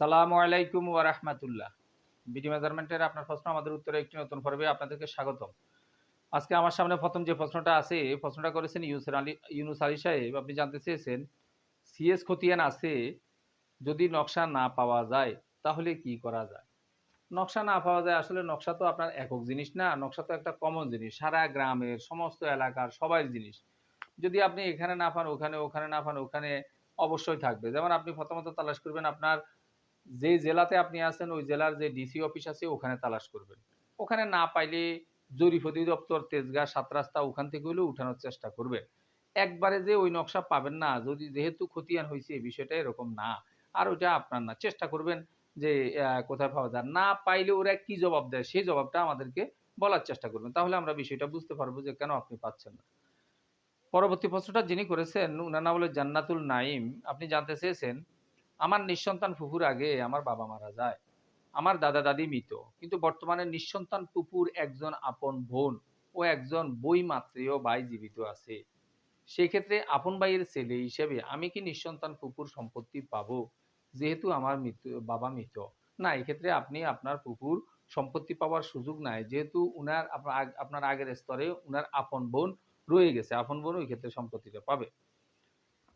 সালামু আলাইকুম ওয়া রাহমাতুল্লাহ। বিডি মেজারমেন্টের আপনার প্রশ্ন, আমাদের উত্তরে একটি নতুন পর্বে আপনাদেরকে স্বাগতম। আজকে আমার সামনে প্রথম যে প্রশ্নটা আছে প্রশ্নটা করেছেন আলী, ইউনুস আলী সাহেব। আপনি জানতে চেয়েছেন, সিএস খতিয়ান আছে, যদি নকশা না পাওয়া যায়, তাহলে কি করা যায়? নকশা না পাওয়া যায়, আসলে নকশা তো আপনার একক জিনিস না, নকশা তো একটা কমন জিনিস। সারা গ্রামের, সমস্ত এলাকার সবাই জিনিস। যদি আপনি এখানে না পান, ওখানে ওখানে না পান, ওখানে অবশ্যই থাকবে। যেমন আপনি প্রথমত তালাশ করবেন আপনার যে জেলাতে আপনি আছেন, ওই জেলার যে ডিসি অফিস আছে, ওখানে তালাশ করবেন। ওখানে না পাইলে জরিপ অধিদপ্তর, তেজগাঁ সাত রাস্তা ওখান থেকে হলেও উঠানোর চেষ্টা করবে। একবারে যে ওই নকশা পাবেন না, যদি যেহেতু খতিয়ান হয়েছে বিষয়টা এরকম না। আর ওইটা আপনার না। চেষ্টা করবেন যে কোথায় পাওয়া যায়। না পাইলে ওরা কি জবাব দেয়, সেই জবাবটা আমাদেরকে বলার চেষ্টা করবেন। তাহলে আমরা বিষয়টা বুঝতে পারব যে, কেন আপনি পাচ্ছেন না। পরবর্তী প্রশ্নটা যিনি করেছেন, উনার নাম হলো জান্নাতুল নাইম আপনি জানতে চেয়েছেন আমার নিঃসন্তান ফুফুর আগে আমার বাবা মারা যায়। আমার দাদা দাদি মৃত। কিন্তু বর্তমানে নিঃসন্তান ফুফুর একজন আপন বোন ও একজন বই মাতৃয় ভাই জীবিত আছে। সেক্ষেত্রে আপন ভাইয়ের ছেলে হিসেবে আমি কি নিঃসন্তান ফুফুর সম্পত্তি পাবো? যেহেতু আমার মৃত্যু বাবা মৃত। না, এক্ষেত্রে আপনি আপনার ফুফুর সম্পত্তি পাওয়ার সুযোগ নাই। যেহেতু উনার আপনার আগের স্তরে উনার আপন বোন রয়ে গেছে। আপন বোন ওই ক্ষেত্রে সম্পত্তিটা পাবে।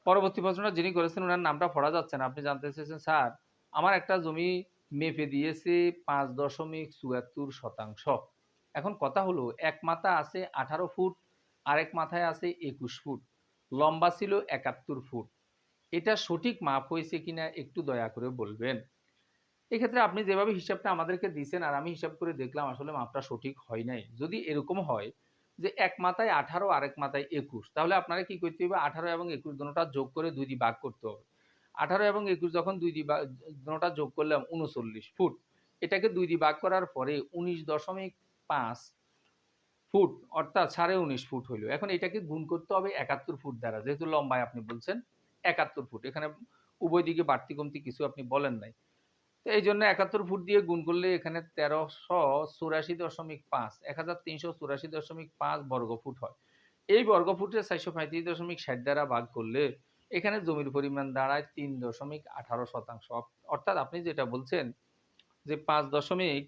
পরবর্তী প্রশ্নটা যিনি করেছেন ওনার নামটা পড়া যাচ্ছে না। আপনি জানতে চেয়েছেন, স্যার, আমার একটা জমি মেপে দিয়েছে পাঁচ দশমিক চুয়াত্তর শতাংশ। এখন কথা হলো, এক মাথা আছে আঠারো ফুট, আরেক মাথায় আছে একুশ ফুট, লম্বা ছিল একাত্তর ফুট। এটা সঠিক মাপ হয়েছে কিনা একটু দয়া করে বলবেন। এক্ষেত্রে আপনি যেভাবে হিসাবটা আমাদেরকে দিয়েছেন, আর আমি হিসাব করে দেখলাম, আসলে মাপটা সঠিক হয় নাই। যদি এরকম হয় যে এক মাথায় আঠারো, আরেক মাথায় একুশ। তাহলে আপনারা কি করতে হবে? আঠারো এবং একুশ দুটোটা যোগ করে দুই দিয়ে ভাগ করতে হবে। আঠারো এবং একুশ যখন দুই দিয়ে দুটোটা যোগ করলাম উনচল্লিশ ফুট, এটাকে দুই দিয়ে ভাগ করার পরে উনিশ দশমিক পাঁচ ফুট, অর্থাৎ সাড়ে উনিশ ফুট হইল। এখন এটাকে গুণ করতে হবে একাত্তর ফুট দ্বারা। যেহেতু লম্বায় আপনি বলছেন, একাত্তর ফুট। এখানে উভয় দিকে বাড়তি কমতি কিছু আপনি বলেন নাই। তো এই জন্য একাত্তর ফুট দিয়ে গুণ করলে এখানে তেরোশো চুরাশি দশমিক পাঁচ, এক হাজার তিনশো চুরাশি দশমিক পাঁচ বর্গ ফুট হয়। এই বর্গ ফুটে চারশো পঁয়ত্রিশ দশমিক ষাট দ্বারা ভাগ করলে এখানে জমির পরিমাণ দাঁড়ায় তিন দশমিক আঠারো শতাংশ। অর্থাৎ আপনি যেটা বলছেন যে পাঁচ দশমিক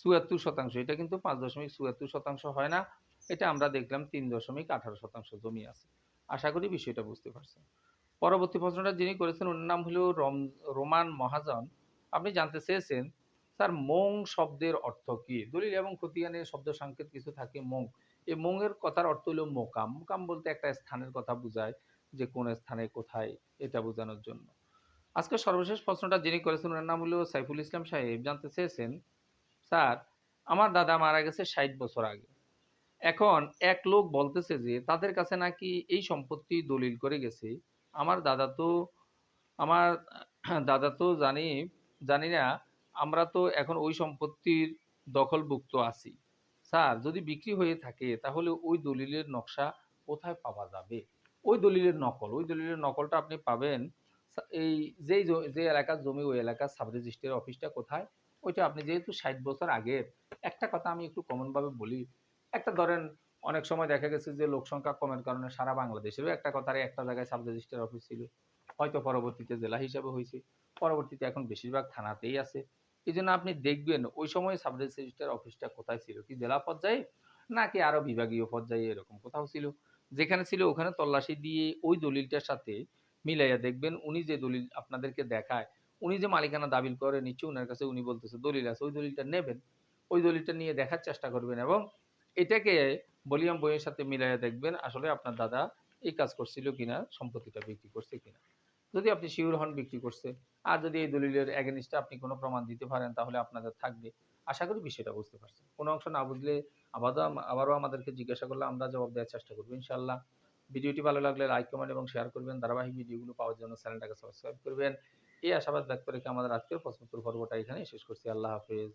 চুয়াত্তর শতাংশ, এটা কিন্তু পাঁচ দশমিক চুয়াত্তর শতাংশ হয় না, এটা আমরা দেখলাম তিন দশমিক আঠারো শতাংশ জমি আছে। আশা করি বিষয়টা বুঝতে পারছেন। পরবর্তী প্রশ্নটা যিনি করেছেন, ওনার নাম হলো রম, রোমান মহাজন। আপনি জানতে চেয়েছেন, স্যার, মং শব্দের অর্থ কি? দলিল এবং খতিয়ানের শব্দ সংকেত কিছু থাকে মং। এই মংয়ের কথার অর্থ হলো মোকাম। মোকাম বলতে একটা স্থানের কথা বোঝায় যে কোন স্থানে কোথায় এটা বোঝানোর জন্য। আজকে সর্বশেষ প্রশ্নটা যিনি করেছেন ওনার নাম হলো সাইফুল ইসলাম সাহেব। জানতে চেয়েছেন, স্যার, আমার দাদা মারা গেছে ষাট বছর আগে। এখন এক লোক বলতেছে যে তাদের কাছে নাকি এই সম্পত্তি দলিল করে গেছে। আমার দাদা তো, আমার দাদা তো জানি জানি না, আমরা তো এখন ওই সম্পত্তির দখলভুক্ত আছি। স্যার, যদি বিক্রি হয়ে থাকে, তাহলে ওই দলিলের নকশা কোথায় পাওয়া যাবে? ওই দলিলের নকল, ওই দলিলের নকলটা আপনি পাবেন এই যেই যে এলাকার জমি, ওই এলাকার সাব রেজিস্ট্রির অফিসটা কোথায়? ওইটা আপনি যেহেতু ষাট বছর আগের একটা কথা আমি একটু কমনভাবে বলি। একটা ধরেন, অনেক সময় দেখা গেছে যে লোক সংখ্যা কমের কারণে সারা বাংলাদেশেরও একটা কথারে একটা জায়গায় সাব রেজিস্ট্রার অফিস ছিল। হয়তো পরবর্তীতে জেলা হিসাবে হয়েছে। পরবর্তীতে এখন বেশিরভাগ থানাতেই আছে। এই জন্য আপনি দেখবেন ওই সময় সাব রেজিস্ট্রার অফিসটা কোথায় ছিল? কি জেলা পর্যায়ে? নাকি আরও বিভাগীয় পর্যায়ে এরকম কোথাও ছিল? যেখানে ছিল, ওখানে তল্লাশি দিয়ে ওই দলিলটার সাথে মিলাইয়া দেখবেন উনি যে দলিল আপনাদেরকে দেখায়, উনি যে মালিকানা দাবিল করে নিচ্ছে, উনার কাছে উনি বলতেছে, দলিল আছে, ওই দলিলটা নেবেন। ওই দলিলটা নিয়ে দেখার চেষ্টা করবেন। এবং এটাকে বলিয়াম বইয়ের সাথে মিলাইয়া দেখবেন আসলে আপনার দাদা এই কাজ করছিল কিনা, সম্পত্তিটা বিক্রি করছে কিনা। যদি আপনি শিওর হন বিক্রি করছে, আর যদি এই দলিলের এগেনিস্টে আপনি কোনো প্রমাণ দিতে পারেন, তাহলে আপনাদের থাকবে। আশা করি বিষয়টা বুঝতে পারছেন। কোনো অংশ না বুঝলে আবারও আবারও আমাদেরকে জিজ্ঞাসা করলে আমরা জবাব দেওয়ার চেষ্টা করব ইনশাল্লাহ ভিডিওটি ভালো লাগলে লাইক কমেন্ট এবং শেয়ার করবেন। ধারাবাহিক ভিডিওগুলো পাওয়ার জন্য চ্যানেলটাকে সাবস্ক্রাইব করবেন। এই আশাবাদ ব্যক্ত রেখে আমাদের আজকের প্রশ্নোত্তর পর্বটা এখানে শেষ করছি। আল্লাহ হাফেজ।